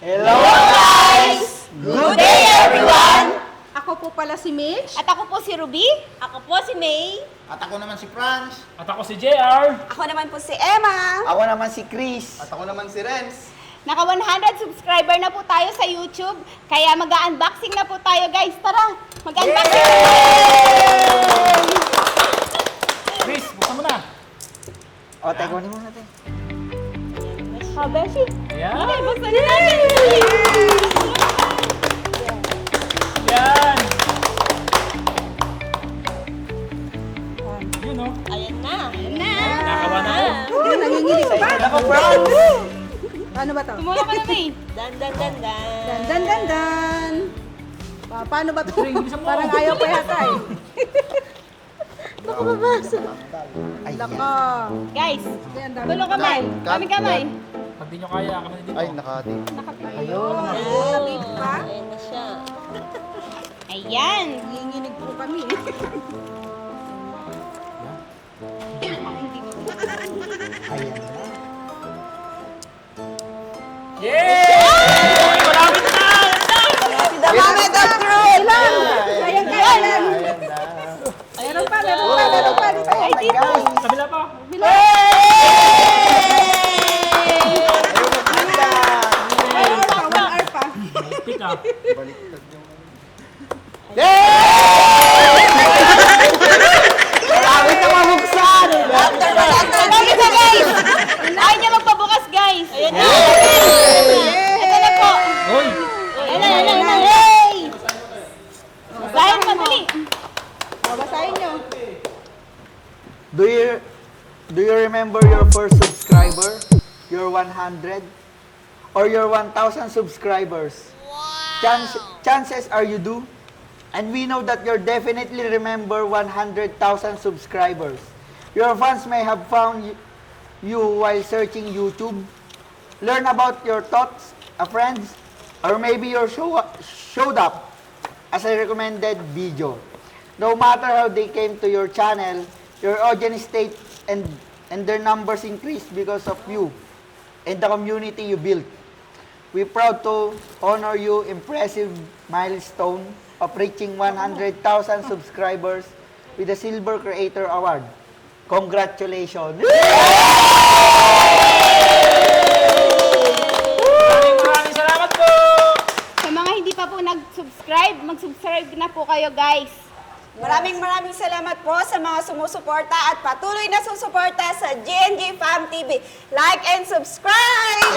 Hello guys! Good day everyone! Ako po pala si Mitch. At ako po si Ruby. Ako po si May. At ako naman si Franz. At ako si JR. Ako naman po si Emma. Ako naman si Chris. At ako naman si Renz. Naka 100 subscriber na po tayo sa YouTube. Kaya mag-unboxing na po tayo guys. Tara, mag-unboxing tayo. Chris, buksan mo na. O, teko mo natin. Oh, Beshi. Ayan. Okay, buksan na natin. Yun o. Ayan na. Ayan na. Nakawan ako. Oh, nanginginig pa. Ako, Franz! Paano ba to? Tumula ka na, May. Dan, dan, dan, dan. Dan, dan, dan, dan. Pa- paano ba to? Parang ayaw pa yata eh. Ay, Lako. Guys, tulong kamay. Kami kamay. Pag di nyo kaya, kami na dito. Ay, nakati. Ayun. Tabig pa. Ayan na siya. Ayan. Nanginginig po kami. Ayan na. Yay! Malapit na! Ilan? Ayan ilan? Meron pa, meron pa, meron pa. Dito. Ay, God! Kabila pa. One hour pa, one hour pa. You do you remember your first subscriber? Your 100 or your 1000 subscribers? Chance, chances are you do. And we know that you definitely remember 100,000 subscribers. Your fans may have found you while searching YouTube. Learn about your thoughts, uh, friends, or maybe your show up, showed up as a recommended video. No matter how they came to your channel, your audience stayed and, and their numbers increased because of you and the community you built. We're proud to honor you impressive milestone of reaching 100,000 subscribers with the Silver Creator Award. Congratulations! Maraming maraming salamat po! Sa mga hindi pa po nag-subscribe, mag-subscribe na po kayo guys. Maraming maraming salamat po sa mga sumusuporta at patuloy na susuporta sa GNG Fam TV. Like and subscribe!